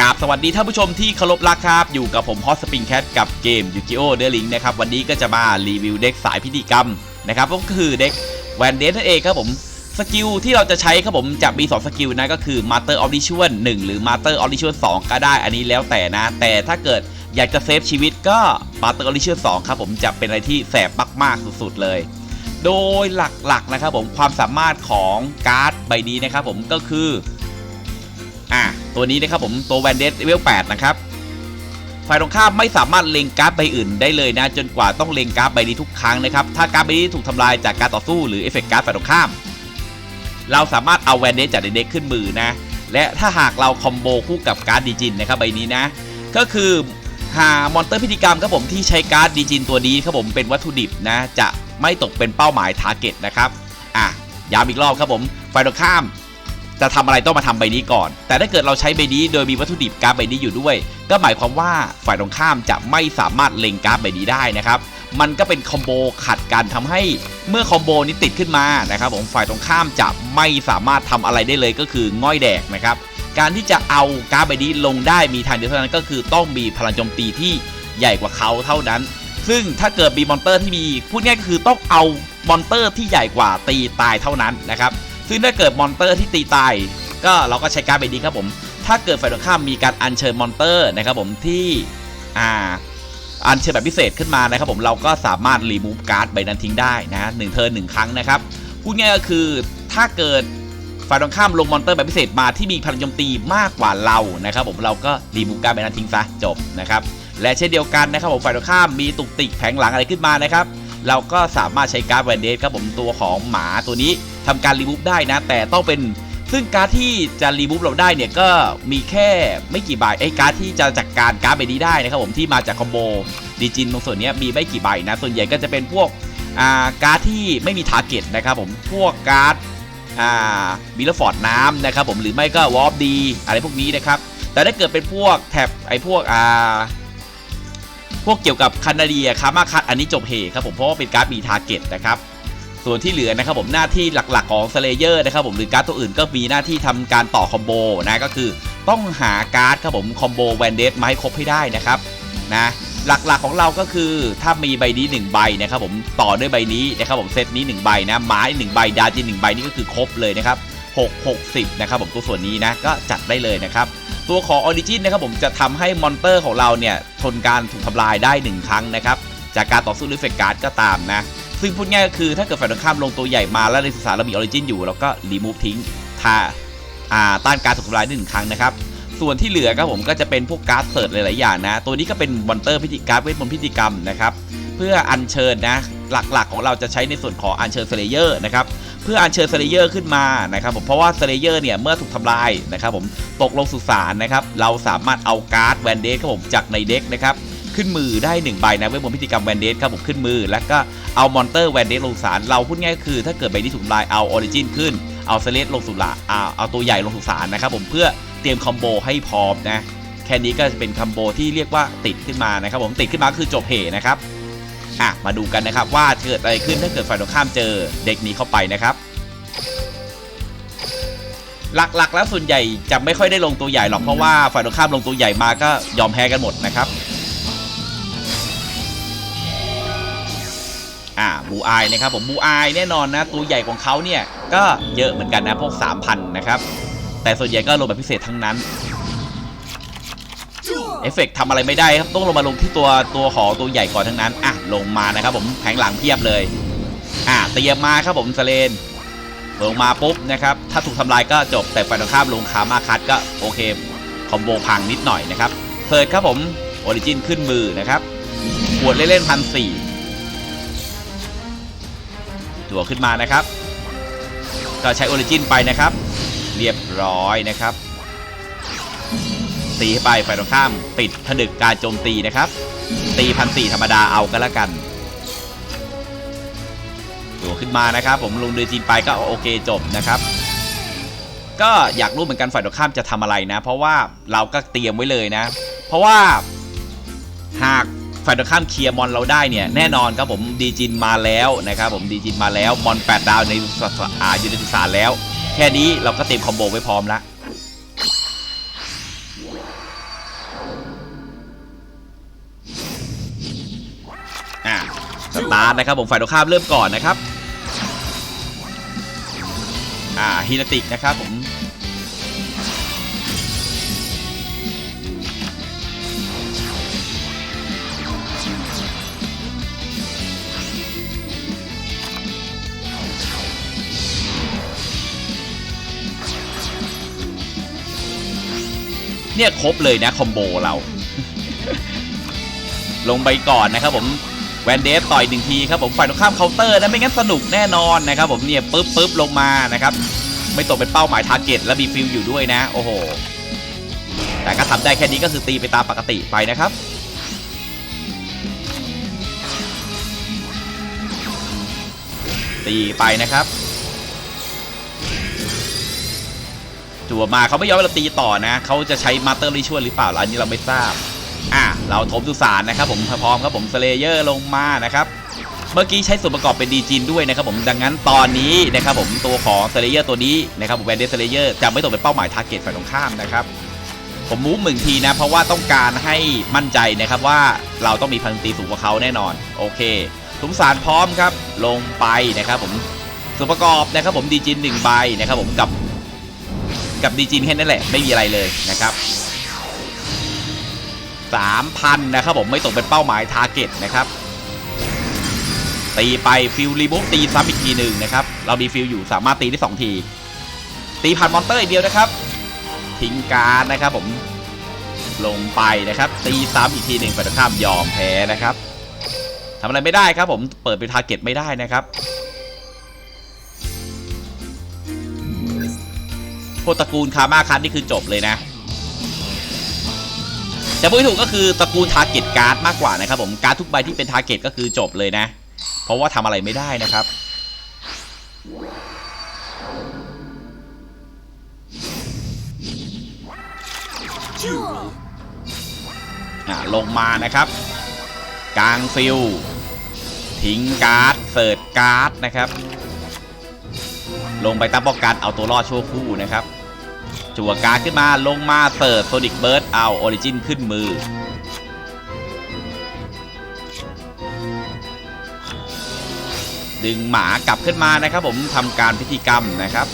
กราบสวัสดีท่านผู้ชมที่เคารพรักครับ อยู่กับผมฮอสปริงแคทกับเกมยูกิโอเดลิงนะครับ วันนี้ก็จะมารีวิวเด็กสายพิธีกรรมนะครับก็คือเด็กแวนเดสนั่นเองครับผมสกิลที่เราจะใช้ครับผมจะมี 2 สกิลนะก็คือ Master of Ritual 1หรือ Master of Ritual 2ก็ได้อันนี้แล้วแต่นะ แต่ถ้าเกิดอยากจะเซฟชีวิตก็ Master of Ritual 2ครับผมจะเป็นอะไรที่แสบมากๆสุดๆเลย โดยหลักๆนะครับผมความสามารถของการ์ดใบนี้นะครับผมก็คือ อะตัวนี้นะครับผมตัวแวนเดสเลเวล8นะครับฝ่ายตรงข้ามไม่สามารถเล็งการ์ดใบอื่นได้เลยนะ จนกว่าต้องเล็งการ์ดใบนี้ทุกครั้งนะครับ ถ้าการ์ดใบนี้ถูกทำลายจากการต่อสู้หรือเอฟเฟกต์การ์ดฝ่ายตรงข้าม เราสามารถเอาแวนเดสจากในเด็กขึ้นมือนะ และถ้าหากเราคอมโบคู่กับการ์ดดีจินนะครับใบนี้นะ ก็คือหามอนเตอร์พิธีกรรมครับผมที่ใช้การ์ดดีจินตัวนี้ครับผมเป็นวัตถุดิบนะ จะไม่ตกเป็นเป้าหมายทาร์เก็ตนะครับอะย้ำอีกรอบครับผมฝ่ายตรงข้าม จะทำอะไรต้องมาทำใบนี้ก่อน แต่ถ้าเกิดเราใช้ใบนี้โดยมีวัตถุดิบการ์ดใบนี้อยู่ด้วย ก็หมายความว่าฝ่ายตรงข้ามจะไม่สามารถเล็งการ์ดใบนี้ได้นะครับ มันก็เป็นคอมโบขัดกันทำให้เมื่อคอมโบนี้ติดขึ้นมานะครับผมฝ่ายตรงข้ามจะไม่สามารถทำอะไรได้เลยก็คือง่อยแดกนะครับ การที่จะเอาการ์ดใบนี้ลงได้มีทางเดียวเท่านั้นก็คือต้องมีพลังโจมตีที่ใหญ่กว่าเขาเท่านั้น ซึ่งถ้าเกิดมีมอนเตอร์ที่มีพูดง่ายก็คือต้องเอามอนเตอร์ที่ใหญ่กว่าตีตายเท่านั้นนะครับ ซึ่งถ้าเกิดมอนเตอร์ที่ตีตาย ก็เราก็ใช้การ์ดใบนี้ครับผม ถ้าเกิดฝ่ายตรงข้ามมีการอัญเชิญมอนเตอร์นะครับผมที่อ่าอัญเชิญแบบพิเศษขึ้นมานะครับผมเราก็สามารถรีมูฟการ์ดใบนั้นทิ้งได้นะหนึ่งเทิร์นหนึ่งครั้งนะครับพูดง่ายก็คือถ้าเกิดฝ่ายตรงข้ามลงมอนเตอร์แบบพิเศษมาที่มีพลังโจมตีมากกว่าเรานะครับผมเราก็รีมูฟการ์ดใบนั้นทิ้งซะจบนะครับและเช่นเดียวกันนะครับผมฝ่ายตรงข้ามมีตุกติกแผงหลังอะไรขึ้นมานะครับ เราก็สามารถใช้การ์ดแวนเดสครับผมตัวของหมาตัวนี้ ทำการรีมูฟได้นะ แต่ต้องเป็นซึ่งการ์ดที่จะรีมูฟเราได้เนี่ยก็มีแค่ไม่กี่ใบไอ้การ์ดที่จะจัดการการ์ดใบนี้ได้นะครับผมที่มาจากคอมโบดีจินตรงส่วนนี้มีไม่กี่ใบนะ ส่วนใหญ่ก็จะเป็นพวกอ่าการ์ดที่ไม่มีทาร์เก็ตนะครับผมพวกการ์ดอ่าบิลฟอร์ดน้ำนะครับผมหรือไม่ก็วอลดีอะไรพวกนี้นะครับ แต่ถ้าเกิดเป็นพวกแท็บไอ้พวกอ่าพวกเกี่ยวกับคานาเดียคามาคัตอันนี้จบเหครับผมเพราะว่าเป็นการ์ดมีทาร์เก็ตนะครับ ส่วนที่เหลือนะครับผมหน้าที่หลักๆของสเลเยอร์นะครับผมหรือการ์ดตัวอื่นก็มีหน้าที่ทำการต่อคอมโบนะก็คือต้องหาการ์ดครับผมคอมโบแวนเดสมาให้ครบให้ได้นะครับนะหลักๆของเราก็คือถ้ามีใบนี้ 1 ใบนะครับผมต่อด้วยใบนี้นะครับผมเซตนี้ 1 ใบนะไม้1ใบดาจิน1ใบนี่ก็คือครบเลยนะครับ6 60นะครับผมตัวส่วนนี้นะก็จัดได้เลยนะครับตัวของออริจินนะครับผมจะทำให้มอนเตอร์ของเราเนี่ยทนการถูกทำลายได้ 1 ครั้งนะครับจากการต่อสู้หรือเฟกการ์ดก็ตามนะ ซึ่งพูดง่ายก็คือถ้าเกิดฝ่ายตรงข้ามลงตัวใหญ่มาแล้วในสสานเรามีออริจินอยู่เราก็รีมูฟทิ้งถ้าอ่าต้านการถูกทำลายได้หนึ่งครั้งนะครับส่วนที่เหลือครับผมก็จะเป็นพวกการ์ดเสิร์ชหลาย ๆ อย่างนะ ตัวนี้ก็เป็นมอนเตอร์พิธีการ์ดเวทมนต์พิธีกรรมนะครับ เพื่ออัญเชิญนะ หลัก ๆ ของเราจะใช้ในส่วนของอัญเชิญเซเลเยอร์นะครับ เพื่ออัญเชิญเซเลเยอร์ขึ้นมานะครับผมเพราะว่าเซเลเยอร์เนี่ยเมื่อถูกทำลายนะครับผมตกลงสุสานนะครับ เราสามารถเอาการ์ดแวนเดสครับผมจากในเด็กนะครับ ขึ้นมือได้1ใบนะเวทมนต์พิธีกรรมแวนเดสครับผมขึ้นมือ แล้วก็เอามอนเตอร์แวนเดสลงสานเราพูดง่ายคือ ถ้าเกิดใบนี้ถูกลายเอาออริจินขึ้นเอาเซเลสลงสุสาเอาเอาตัวใหญ่ลงสุสานนะครับผมเพื่อเตรียมคอมโบให้พร้อมนะแค่นี้ก็จะเป็นคอมโบที่เรียกว่าติดขึ้นมานะครับผมติดขึ้นมาคือจบเหนะครับอะมาดูกันนะครับว่าเกิดอะไรขึ้นถ้าเกิดฝ่ายตรงข้ามเจอเด็กนี้เข้าไปนะครับหลักๆ แล้วส่วนใหญ่จะไม่ค่อยได้ลงตัวใหญ่หรอกเพราะว่าฝ่ายตรงข้ามลงตัวใหญ่มาก็ยอมแพ้กันหมดนะครับ อ่าบูอายนะครับผมบูอายแน่นอนนะตัวใหญ่ของเขาเนี่ยก็เยอะเหมือนกันนะพวก 3,000 นะครับ แต่ส่วนใหญ่ก็ลงแบบพิเศษทั้งนั้นเอฟเฟกต์ทำอะไรไม่ได้ครับต้องลงมาลงที่ตัวตัวของตัวใหญ่ก่อนทั้งนั้นอะลงมานะครับผมแผงหลังเพียบเลยอะเตรียมมาครับผมสเลนลงมาปุ๊บนะครับถ้าถูกทำลายก็จบแต่ฝ่ายตรงข้ามลงคามาคัดก็โอเคคอมโบพังนิดหน่อยนะครับเพิร์ดครับผมออริจินขึ้นมือนะครับขวดเล่นๆพันสี่ ตัวขึ้นมานะครับ ก็ใช้ออริจินไปนะครับ เรียบร้อยนะครับ ตีให้ไปฝ่ายตรงข้ามปิดผนึกการโจมตีนะครับ ตีพันสี่ธรรมดาเอาก็แล้วกันตัวขึ้นมานะครับ ผมลงเรือจีนไปก็โอเคจบนะครับก็อยากรู้เหมือนกันฝ่ายตรงข้ามจะทำอะไรนะ เพราะว่าเราก็เตรียมไว้เลยนะ เพราะว่าหาก ฝ่ายตรงข้ามเคลียร์มอนเราได้เนี่ยแน่นอนครับผมดีจินมาแล้วนะครับผมดีจินมาแล้วมอน 8 ดาวในสถาอยู่ในศึกาแล้ว แค่นี้เราก็เตรียมคอมโบไว้พร้อมละสตาร์ทนะครับผมฝ่ายตรงข้ามเริ่มก่อนนะครับ อ่าฮีลติกนะครับผม เนี่ยครบเลยนะคอมโบเรา ลงไปก่อนนะครับผมแวนเดฟต่อยหนึ่งทีครับผมฝ่ายตรงข้ามเคาน์เตอร์นะไม่งั้นสนุกแน่นอนนะครับผมเนี่ยปึ๊บปึ๊บลงมานะครับไม่ตกเป็นเป้าหมายทาร์เก็ตและมีฟิลอยู่ด้วยนะ โอ้โห แต่ก็ทำได้แค่นี้ก็คือตีไปตามปกติไปนะครับตีไปนะครับ จั่วมาเขาไม่ยอมให้เราตีต่อนะเขาจะใช้มาสเตอร์ริชวลหรือเปล่าล่ะอันนี้เราไม่ทราบอะเราทบสุสานนะครับผมพร้อมครับผมสเลเยอร์ลงมานะครับเมื่อกี้ใช้ส่วนประกอบเป็นดีจินด้วยนะครับผมดังนั้นตอนนี้นะครับผมตัวของสเลเยอร์ตัวนี้นะครับผมแวนเดสเลเยอร์จะไม่ตกเป็นเป้าหมายทาร์เก็ตฝ่ายตรงข้ามนะครับผมมูฟหนึ่งทีนะ เพราะว่าต้องการให้มั่นใจนะครับว่าเราต้องมีพลังตีสูงกว่าเขาแน่นอน โอเคทุสารพร้อมครับลงไปนะครับผมส่วนประกอบนะครับผมดีจินหนึ่งใบนะครับผมกับ กับดีจินแค่นั้นแหละ ไม่มีอะไรเลยนะครับสามพันนะครับผมไม่ตกเป็นเป้าหมายทาร์เก็ตนะครับ ตีไปฟิลรีบุฟตีซ้ำอีกทีหนึ่งนะครับ เรามีฟิลอยู่สามารถตีได้สองที ตีผ่านมอนเตอร์อีกเดียวนะครับ ทิ้งการนะครับผมลงไปนะครับ ตีซ้ำอีกทีหนึ่งฝ่ายตรงข้ามยอมแพ้นะครับทำอะไรไม่ได้ครับผมเปิดเป็นทาร์เก็ตไม่ได้นะครับ พวกตระกูลคามาคันนี่คือจบเลยนะจะพูดถูกก็คือตระกูลทาร์เก็ตการ์ดมากกว่านะครับผมการ์ดทุกใบที่เป็นทาร์เก็ตก็คือจบเลยนะ เพราะว่าทำอะไรไม่ได้นะครับลงมานะครับ กลางฟิลทิ้งการ์ดเสิร์ชการ์ดนะครับ ลงไปตั้งป้องกันเอาตัวรอดชั่วคู่นะครับ จั่วการขึ้นมาลงมาเสิร์ฟโซนิกเบิร์ดเอาออริจินขึ้นมือ ดึงหมากลับขึ้นมานะครับผมทำการพิธีกรรมนะครับ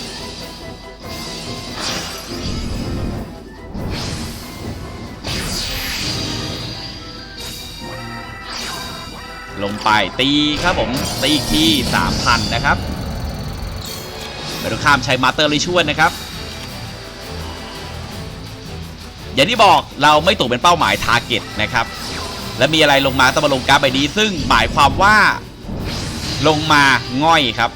ลงไปตีครับผมตีอีกที่ 3,000 นะครับ ไปตรงข้ามใช้มาสเตอร์ลิชวลนะครับ อย่างที่บอกเราไม่ตกเป็นเป้าหมายทาร์เก็ตนะครับ และมีอะไรลงมาต้องมาลงการ์ดใบนี้ ซึ่งหมายความว่าลงมาง่อยครับ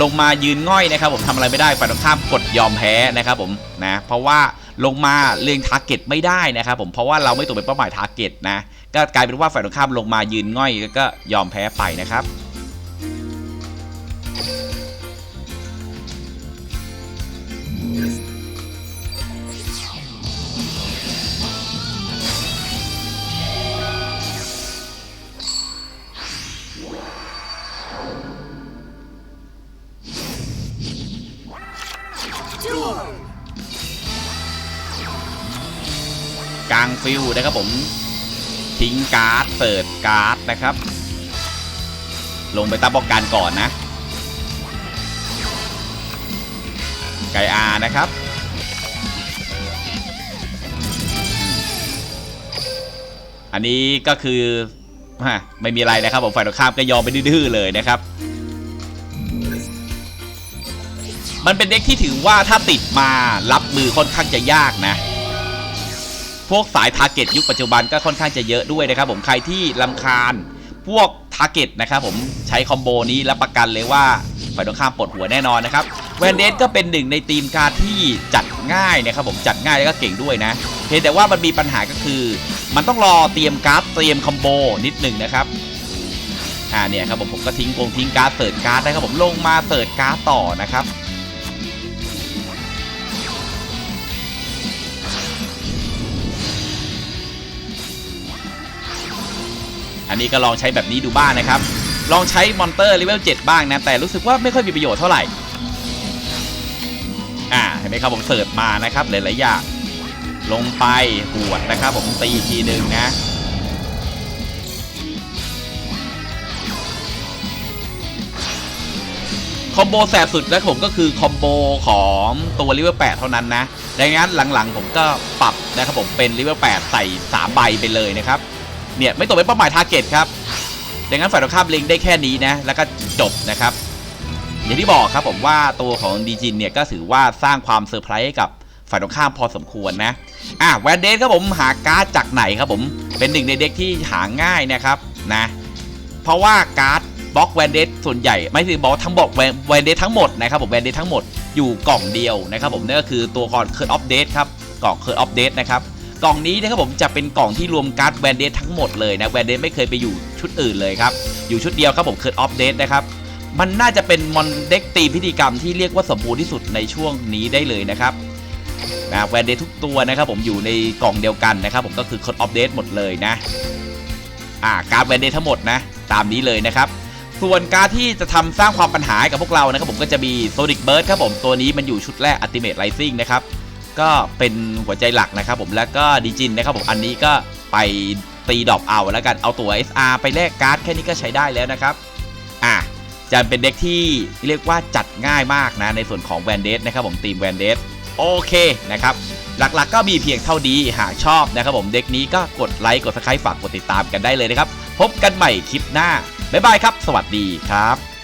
ลงมายืนง่อยนะครับผมทำอะไรไม่ได้ฝ่ายตรงข้ามกดยอมแพ้นะครับผมนะเพราะว่าลงมาเลียงทาร์เก็ตไม่ได้นะครับผมเพราะว่าเราไม่ตกเป็นเป้าหมายทาร์เก็ตนะก็กลายเป็นว่าฝ่ายตรงข้ามลงมายืนง่อยก็ยอมแพ้ไปนะครับ ฟิลนะครับผม ทิ้งการ์ดเปิดการ์ดนะครับ ลงไปตั้งป้องกันก่อนนะไกอานะครับ อันนี้ก็คือฮะไม่มีอะไรนะครับผมฝ่ายตรงข้ามก็ยอมไปดื้อเลยนะครับ มันเป็นเด็กที่ถือว่าถ้าติดมารับมือค่อนข้างจะยากนะ พวกสายทาร์เก็ตยุคปัจจุบันก็ค่อนข้างจะเยอะด้วยนะครับผมใครที่ลำคาญพวกทาร์เก็ตนะครับผมใช้คอมโบนี้รับประกันเลยว่าฝ่ายตรงข้ามปวดหัวแน่นอนนะครับแวนเดสก็เป็นหนึ่งในทีมการที่จัดง่ายนะครับผมจัดง่ายแล้วก็เก่งด้วยนะเพียงแต่ว่ามันมีปัญหาก็คือ มันต้องรอเตรียมการ์ดเตรียมคอมโบนิดหนึ่งนะครับอ่าเนี่ยครับผมผมก็ทิ้งโกงทิ้งการ์ดเสิร์ชการ์ดนะครับผมลงมาเสิร์ชการ์ดต่อนะครับ นี้ก็ลองใช้แบบนี้ดูบ้างนะครับ ลองใช้มอนเตอร์เลเวล7บ้างนะ แต่รู้สึกว่าไม่ค่อยมีประโยชน์เท่าไหร่ อ่าเห็นไหมครับผมเสิร์ชมานะครับหลายๆอย่างลงไปปวดนะครับ ผมตีทีหนึ่งนะคอมโบแสบสุดและผมก็คือคอมโบของตัวลิเวอร์แปดเท่านั้นนะ ดังนั้นหลังๆผมก็ปรับนะครับผมเป็นลิเวอร์แปดใส่ 3 ใบไปเลยนะครับ เนี่ยไม่ตกเป็นเป้าหมายทาร์เก็ตครับดังนั้นฝ่ายตรงข้ามเล็งได้แค่นี้นะแล้วก็จบนะครับอย่างที่บอกครับผมว่าตัวของดีจินเนี่ยก็ถือว่าสร้างความเซอร์ไพรส์ให้กับฝ่ายตรงข้ามพอสมควรนะอะแวนเดสครับผมหาการ์ดจากไหนครับผมเป็นหนึ่งในเด็กที่หาง่ายนะครับนะเพราะว่าการ์ดบล็อกแวนเดสส่วนใหญ่ไม่ใช่บล็อกทั้งบล็อกแวนเดสทั้งหมดนะครับผมแวนเดสทั้งหมดอยู่กล่องเดียวนะครับผมนั่นก็คือตัวก่อนเคิร์ดออฟเดตครับกล่องเคิร์ดออฟเดตนะครับ กล่องนี้นะครับผมจะเป็นกล่องที่รวมการ์ดแวนเดสทั้งหมดเลยนะแวนเดสไม่เคยไปอยู่ชุดอื่นเลยครับ อยู่ชุดเดียวครับผมเคิร์ดออฟเดตนะครับมันน่าจะเป็นมอนเด็กตีพิธีกรรมที่เรียกว่าสมบูรณ์ที่สุดในช่วงนี้ได้เลยนะครับนะแวนเดทุกตัวนะครับผมอยู่ในกล่องเดียวกันนะครับผมก็คือ Code of Death หมดเลยนะอ่าการแวนเดทั้งหมดนะตามนี้เลยนะครับ ส่วนการที่จะทำสร้างความปัญหาให้กับพวกเรานะครับผมก็จะมี Sonic Burst ครับผมตัวนี้มันอยู่ชุดแรก Ultimate Rising นะครับ ก็เป็นหัวใจหลักนะครับผมแล้วก็ดีจินนะครับผมอันนี้ก็ไปตีดอปเอาแล้วกันเอาตัว SR ไปแลกการ์ดแค่นี้ก็ใช้ได้แล้วนะครับอะจะเป็นเด็กที่เรียกว่าจัดง่ายมากนะในส่วนของแวนเดสนะครับผมทีมแวนเดสโอเคนะครับหลักๆ ก็มีเพียงเท่านี้หากชอบนะครับผมเด็กนี้ก็กดไลค์กดซับสไครต์ฝากกดติดตามกันได้เลยนะครับ พบกันใหม่คลิปหน้า บ๊ายบายครับ สวัสดีครับ